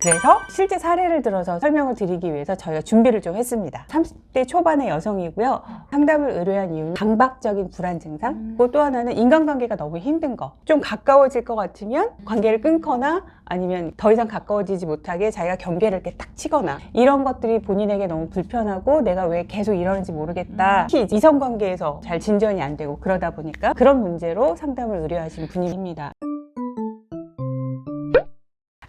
그래서 실제 사례를 들어서 설명을 드리기 위해서 저희가 준비를 좀 했습니다. 30대 초반의 여성이고요. 상담을 의뢰한 이유는 강박적인 불안 증상, 음. 또 하나는 인간관계가 너무 힘든 거. 좀 가까워질 것 같으면 관계를 끊거나 아니면 더 이상 가까워지지 못하게 자기가 경계를 이렇게 딱 치거나 이런 것들이 본인에게 너무 불편하고 내가 왜 계속 이러는지 모르겠다. 특히 이성 관계에서 잘 진전이 안 되고 그러다 보니까 그런 문제로 상담을 의뢰하신 분입니다.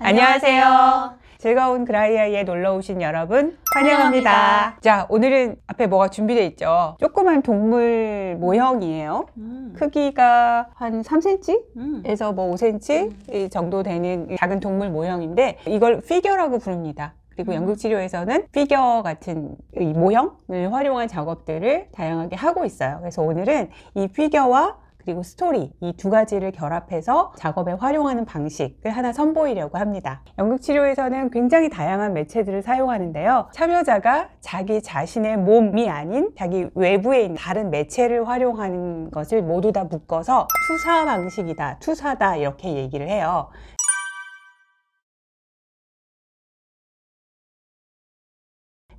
안녕하세요. 즐거운 그라이아이에 놀러 오신 여러분 환영합니다. 환영합니다. 자, 오늘은 앞에 뭐가 준비되어 있죠? 조그만 동물 모형이에요. 음. 크기가 한 3cm? 음. 에서 뭐 5cm 이 정도 되는 작은 동물 모형인데 이걸 피겨라고 부릅니다. 그리고 음. 연극 치료에서는 피겨 같은 이 모형을 활용한 작업들을 다양하게 하고 있어요. 그래서 오늘은 이 피겨와 그리고 스토리 이 두 가지를 결합해서 작업에 활용하는 방식을 하나 선보이려고 합니다. 연극 치료에서는 굉장히 다양한 매체들을 사용하는데요. 참여자가 자기 자신의 몸이 아닌 자기 외부에 있는 다른 매체를 활용하는 것을 모두 다 묶어서 투사 방식이다, 투사다 이렇게 얘기를 해요.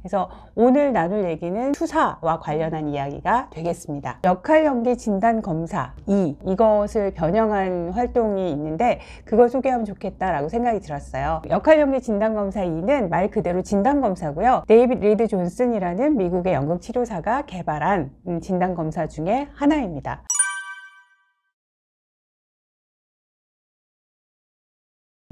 그래서 오늘 나눌 얘기는 투사와 관련한 이야기가 되겠습니다. 역할 연기 진단 검사 2 이것을 변형한 활동이 있는데 그걸 소개하면 좋겠다라고 생각이 들었어요. 역할 연기 진단 검사 2는 말 그대로 진단 검사고요. 데이빗 리드 존슨이라는 미국의 연극 치료사가 개발한 음, 진단 검사 중에 하나입니다.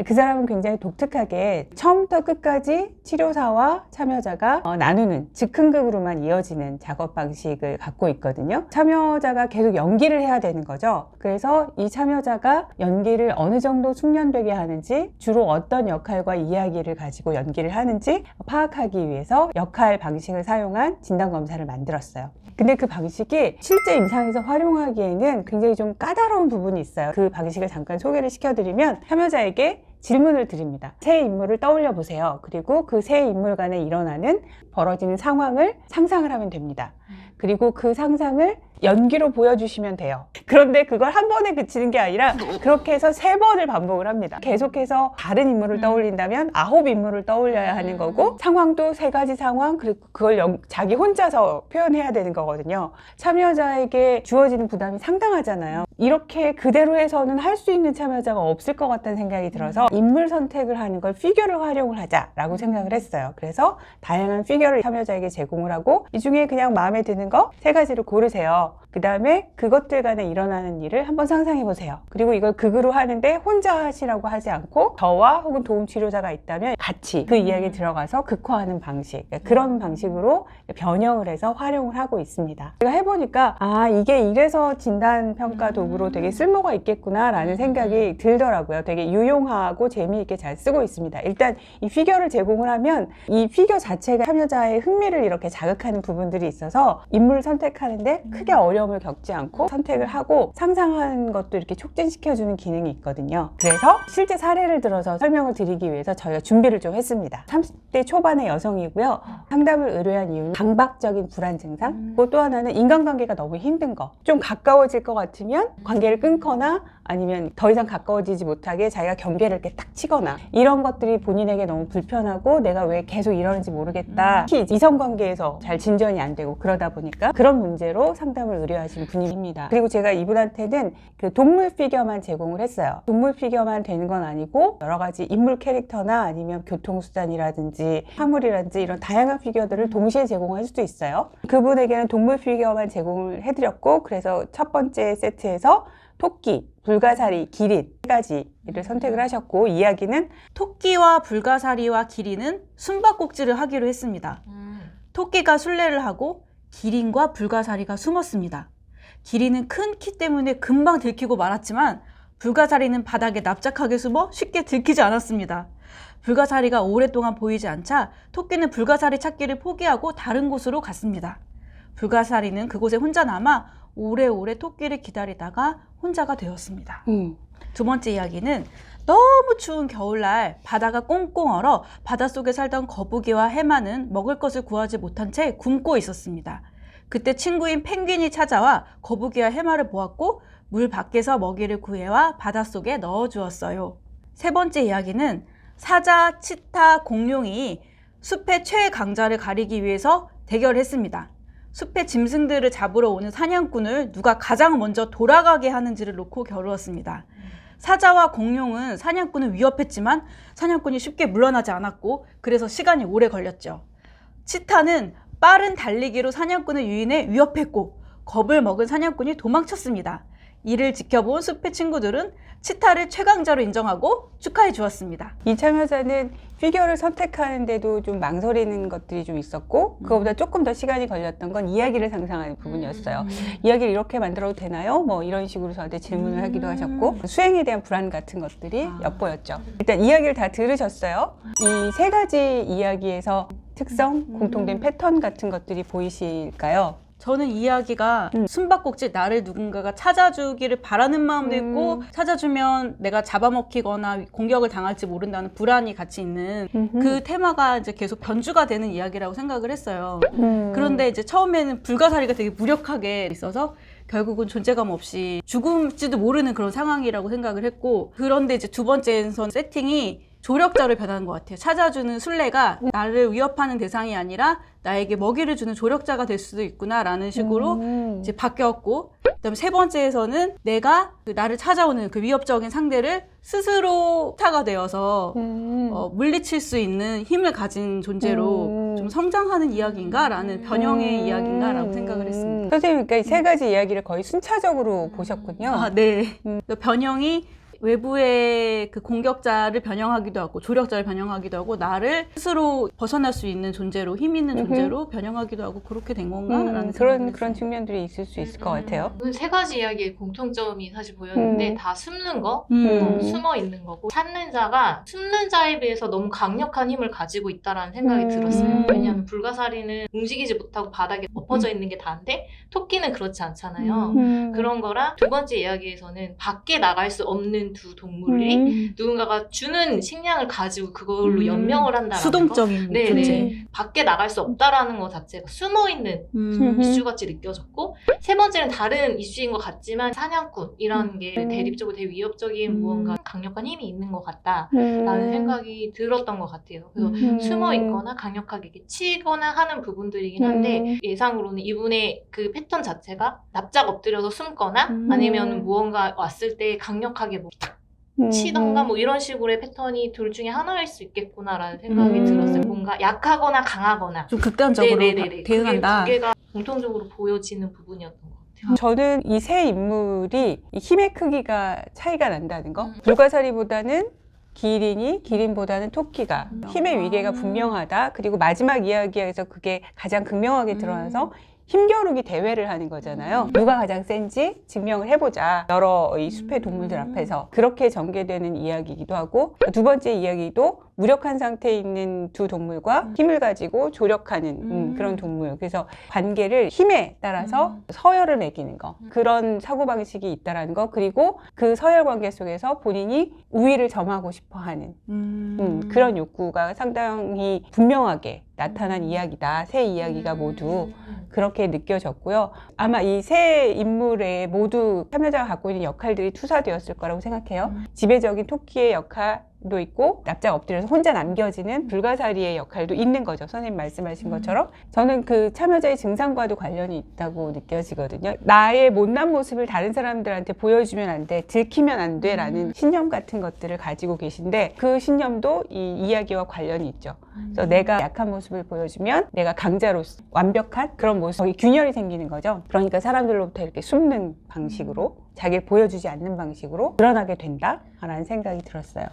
그 사람은 굉장히 독특하게 처음부터 끝까지 치료사와 참여자가 어, 나누는 즉흥극으로만 이어지는 작업 방식을 갖고 있거든요. 참여자가 계속 연기를 해야 되는 거죠. 그래서 이 참여자가 연기를 어느 정도 숙련되게 하는지 주로 어떤 역할과 이야기를 가지고 연기를 하는지 파악하기 위해서 역할 방식을 사용한 진단 검사를 만들었어요. 근데 그 방식이 실제 임상에서 활용하기에는 굉장히 좀 까다로운 부분이 있어요. 그 방식을 잠깐 소개를 시켜드리면 참여자에게 질문을 드립니다. 새 인물을 떠올려 보세요. 그리고 그 새 인물 간에 일어나는 벌어지는 상황을 상상을 하면 됩니다. 그리고 그 상상을 연기로 보여주시면 돼요. 그런데 그걸 한 번에 그치는 게 아니라 그렇게 해서 세 번을 반복을 합니다. 계속해서 다른 인물을 음. 떠올린다면 아홉 인물을 떠올려야 하는 거고 상황도 세 가지 상황 그리고 그걸 연- 자기 혼자서 표현해야 되는 거거든요. 참여자에게 주어지는 부담이 상당하잖아요. 이렇게 그대로 해서는 할 수 있는 참여자가 없을 것 같다는 생각이 들어서 인물 선택을 하는 걸 피규어를 활용을 하자라고 생각을 했어요. 그래서 다양한 피규어를 참여자에게 제공을 하고 이 중에 그냥 마음에 드는 거 세 가지를 고르세요. 그 다음에 그것들 간에 일어나는 일을 한번 상상해 보세요. 그리고 이걸 극으로 하는데 혼자 하시라고 하지 않고 저와 혹은 도움 치료자가 있다면 같이 그 이야기에 들어가서 극화하는 방식 그러니까 그런 방식으로 변형을 해서 활용을 하고 있습니다. 제가 해보니까 아 이게 이래서 진단 평가 도구로 되게 쓸모가 있겠구나라는 생각이 들더라고요. 되게 유용하고 재미있게 잘 쓰고 있습니다. 일단 이 피규어를 제공을 하면 이 피규어 자체가 참여자의 흥미를 이렇게 자극하는 부분들이 있어서 인물을 선택하는데 크게 어려움을 겪지 않고 선택을 하고 상상하는 것도 이렇게 촉진시켜주는 기능이 있거든요. 그래서 실제 사례를 들어서 설명을 드리기 위해서 저희가 준비를 좀 했습니다. 30대 초반의 여성이고요. 상담을 의뢰한 이유는 강박적인 불안 증상, 음. 또 하나는 인간관계가 너무 힘든 거. 좀 가까워질 것 같으면 관계를 끊거나 아니면 더 이상 가까워지지 못하게 자기가 경계를 이렇게 딱 치거나 이런 것들이 본인에게 너무 불편하고 내가 왜 계속 이러는지 모르겠다. 특히 이성 관계에서 잘 진전이 안 되고 그러다 보니까 그런 문제로 상담을 의뢰하신 분입니다. 그리고 제가 이분한테는 그 동물 피규어만 제공을 했어요. 동물 피규어만 되는 건 아니고 여러 가지 인물 캐릭터나 아니면 교통수단이라든지 화물이라든지 이런 다양한 피규어들을 동시에 제공할 수도 있어요. 그분에게는 동물 피규어만 제공을 해드렸고 그래서 첫 번째 세트에서 토끼, 불가사리, 기린 세 가지를 선택을 하셨고 이야기는 토끼와 불가사리와 기린은 숨바꼭질을 하기로 했습니다. 토끼가 술래를 하고 기린과 불가사리가 숨었습니다. 기린은 큰 키 때문에 금방 들키고 말았지만 불가사리는 바닥에 납작하게 숨어 쉽게 들키지 않았습니다. 불가사리가 오랫동안 보이지 않자 토끼는 불가사리 찾기를 포기하고 다른 곳으로 갔습니다. 불가사리는 그곳에 혼자 남아 오래오래 토끼를 기다리다가 혼자가 되었습니다. 음, 두 번째 이야기는 너무 추운 겨울날 바다가 꽁꽁 얼어 바닷속에 살던 거북이와 해마는 먹을 것을 구하지 못한 채 굶고 있었습니다. 그때 친구인 펭귄이 찾아와 거북이와 해마를 보았고 물 밖에서 먹이를 구해와 바닷속에 넣어 주었어요. 세 번째 이야기는 사자, 치타, 공룡이 숲의 최강자를 가리기 위해서 대결했습니다. 숲의 짐승들을 잡으러 오는 사냥꾼을 누가 가장 먼저 돌아가게 하는지를 놓고 겨루었습니다. 사자와 공룡은 사냥꾼을 위협했지만 사냥꾼이 쉽게 물러나지 않았고 그래서 시간이 오래 걸렸죠. 치타는 빠른 달리기로 사냥꾼을 유인해 위협했고 겁을 먹은 사냥꾼이 도망쳤습니다. 이를 지켜본 숲의 친구들은 치타를 최강자로 인정하고 축하해 주었습니다. 이 참여자는 피규어를 선택하는데도 좀 망설이는 것들이 좀 있었고 그거보다 조금 더 시간이 걸렸던 건 이야기를 상상하는 부분이었어요. 이야기를 이렇게 만들어도 되나요? 뭐 이런 식으로 저한테 질문을 하기도 하셨고 수행에 대한 불안 같은 것들이 아. 엿보였죠. 일단 이야기를 다 들으셨어요. 이 세 가지 이야기에서 특성, 공통된 패턴 같은 것들이 보이실까요? 저는 이야기가 음. 숨바꼭질 나를 누군가가 찾아주기를 바라는 마음도 음. 있고 찾아주면 내가 잡아먹히거나 공격을 당할지 모른다는 불안이 같이 있는 그 테마가 이제 계속 변주가 되는 이야기라고 생각을 했어요. 음. 그런데 이제 처음에는 불가사리가 되게 무력하게 있어서 결국은 존재감 없이 죽을지도 모르는 그런 상황이라고 생각을 했고 그런데 이제 두 번째에선 세팅이 조력자로 변하는 것 같아요. 찾아주는 술래가 나를 위협하는 대상이 아니라 나에게 먹이를 주는 조력자가 될 수도 있구나라는 식으로 음. 이제 바뀌었고 그다음에 세 번째에서는 내가 그 나를 찾아오는 그 위협적인 상대를 스스로 타가 되어서 음. 어, 물리칠 수 있는 힘을 가진 존재로 음. 좀 성장하는 이야기인가라는 변형의 이야기인가라고 생각을 했습니다. 음. 선생님, 그러니까 이 세 가지 이야기를 거의 순차적으로 보셨군요. 아, 네. 음. 그 변형이 외부의 그 공격자를 변형하기도 하고 조력자를 변형하기도 하고 나를 스스로 벗어날 수 있는 존재로 힘 있는. 존재로 변형하기도 하고 그렇게 된 건가라는 음, 그런. 그런 측면들이 있을 수 있을 것 같아요. 음, 세 가지 이야기의 공통점이 사실 보였는데 음. 다 숨는 거, 음. 어, 숨어 있는 거고 찾는 자가 숨는 자에 비해서 너무 강력한 힘을 가지고 있다라는 생각이 음. 들었어요. 왜냐하면 불가사리는 움직이지 못하고 바닥에 엎어져 있는 게 다인데 토끼는 그렇지 않잖아요. 음. 그런 거랑 두 번째 이야기에서는 밖에 나갈 수 없는 두 동물이 음. 누군가가 주는 식량을 가지고 그걸로 음. 연명을 한다라는 거. 수동적인 네, 존재. 네. 밖에 나갈 수 없다라는 것 자체가 숨어 있는 음. 이슈같이 느껴졌고 세 번째는 다른 이슈인 것 같지만 사냥꾼이라는 음. 게 음. 대립적으로 되게 위협적인 음. 무언가 강력한 힘이 있는 것 같다라는 음. 생각이 들었던 것 같아요. 그래서 음. 숨어 있거나 강력하게 치거나 하는 부분들이긴 한데 음. 예상으로는 이분의 그 패턴 자체가 납작 엎드려서 숨거나 음. 아니면 무언가 왔을 때 강력하게 뭐 음. 치던가 뭐 이런 식으로의 패턴이 둘 중에 하나일 수 있겠구나라는 생각이 음. 들었어요. 뭔가 약하거나 강하거나 좀 극단적으로 네네네네. 대응한다. 그게 두 개가 공통적으로 보여지는 부분이었던 것 같아요. 저는 이 세 인물이 이 힘의 크기가 차이가 난다는 거. 음. 불가사리보다는 기린이, 기린보다는 토끼가 음. 힘의 위계가 아. 분명하다. 그리고 마지막 이야기에서 그게 가장 극명하게 음. 드러나서 힘겨루기 대회를 하는 거잖아요. 누가 가장 센지 증명을 해보자. 여러 이 숲의 동물들 음. 앞에서 그렇게 전개되는 이야기이기도 하고 두 번째 이야기도 무력한 상태에 있는 두 동물과 힘을 가지고 조력하는 음, 음. 그런 동물. 그래서 관계를 힘에 따라서 음. 서열을 매기는 거. 음. 그런 사고 방식이 있다라는 거. 그리고 그 서열 관계 속에서 본인이 우위를 점하고 싶어 하는 음. 음, 그런 욕구가 상당히 분명하게 나타난 음. 이야기다. 세 이야기가 모두 음. 그렇게 느껴졌고요. 아마 이 세 인물에 모두 참여자가 갖고 있는 역할들이 투사되었을 거라고 생각해요. 음. 지배적인 토끼의 역할 도 있고 납작 엎드려서 혼자 남겨지는 불가사리의 역할도 있는 거죠. 선생님 말씀하신 음. 것처럼 저는 그 참여자의 증상과도 관련이 있다고 느껴지거든요. 나의 못난 모습을 다른 사람들한테 보여주면 안 돼, 들키면 안 돼라는 음. 신념 같은 것들을 가지고 계신데 그 신념도 이 이야기와 관련이 있죠. 그래서 음. 내가 약한 모습을 보여주면 내가 강자로서 완벽한 그런 모습, 거기 균열이 생기는 거죠. 그러니까 사람들로부터 이렇게 숨는 방식으로 자기를 보여주지 않는 방식으로 드러나게 된다라는 생각이 들었어요.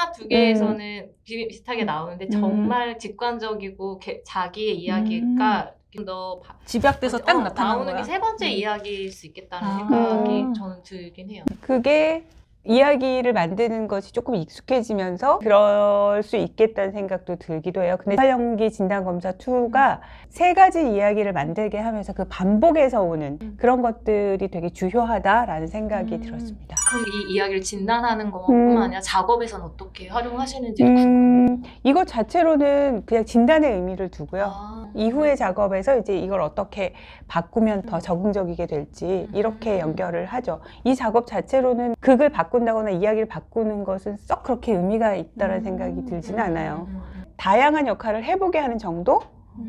하나 두 개에서는 비- 비슷하게 나오는데 음. 정말 직관적이고 개- 자기의 이야기가 좀더 바- 집약돼서 딱 어, 나타나는 나오는 거야. 게 세 번째 음. 이야기일 수 있겠다는 아. 생각이 음. 저는 들긴 해요. 그게 이야기를 만드는 것이 조금 익숙해지면서 그럴 수 있겠다는 생각도 들기도 해요. 근데 활용기 진단검사 2가 세 가지 이야기를 만들게 하면서 그 반복에서 오는 음. 그런 것들이 되게 주요하다라는 생각이 음. 들었습니다. 그럼 이 이야기를 진단하는 것뿐만 음. 아니라 작업에서는 어떻게 활용하시는지. 음, 이것 자체로는 그냥 진단의 의미를 두고요. 아. 이후의 작업에서 이제 이걸 어떻게 바꾸면 더 음. 적응적이게 될지 음. 이렇게 연결을 하죠. 이 작업 자체로는 극을 바꾸는 바꾼다거나 이야기를 바꾸는 것은 썩 그렇게 의미가 있다는 생각이 들지는 않아요. 다양한 역할을 해보게 하는 정도?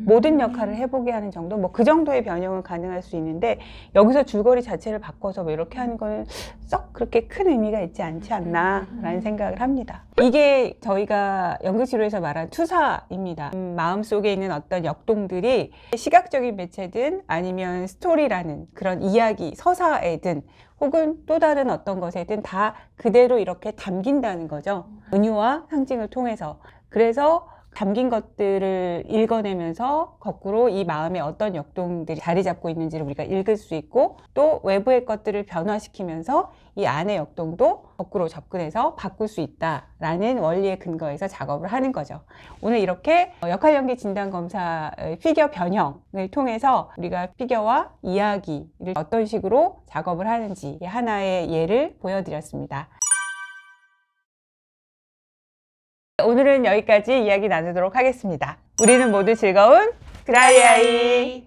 모든 역할을 해보게 하는 정도? 뭐 그 정도의 변형은 가능할 수 있는데 여기서 줄거리 자체를 바꿔서 뭐 이렇게 하는 거는 썩 그렇게 큰 의미가 있지 않지 않나라는 생각을 합니다. 이게 저희가 연극치료에서 말한 투사입니다. 음, 마음속에 있는 어떤 역동들이 시각적인 매체든 아니면 스토리라는 그런 이야기, 서사에든 혹은 또 다른 어떤 것에든 다 그대로 이렇게 담긴다는 거죠. 은유와 상징을 통해서. 그래서 담긴 것들을 읽어내면서 거꾸로 이 마음에 어떤 역동들이 자리 잡고 있는지를 우리가 읽을 수 있고 또 외부의 것들을 변화시키면서 이 안의 역동도 거꾸로 접근해서 바꿀 수 있다라는 원리에 근거해서 작업을 하는 거죠. 오늘 이렇게 역할 연기 진단 검사의 피겨 변형을 통해서 우리가 피겨와 이야기를 어떤 식으로 작업을 하는지 하나의 예를 보여드렸습니다. 오늘은 여기까지 이야기 나누도록 하겠습니다. 우리는 모두 즐거운 드라이아이.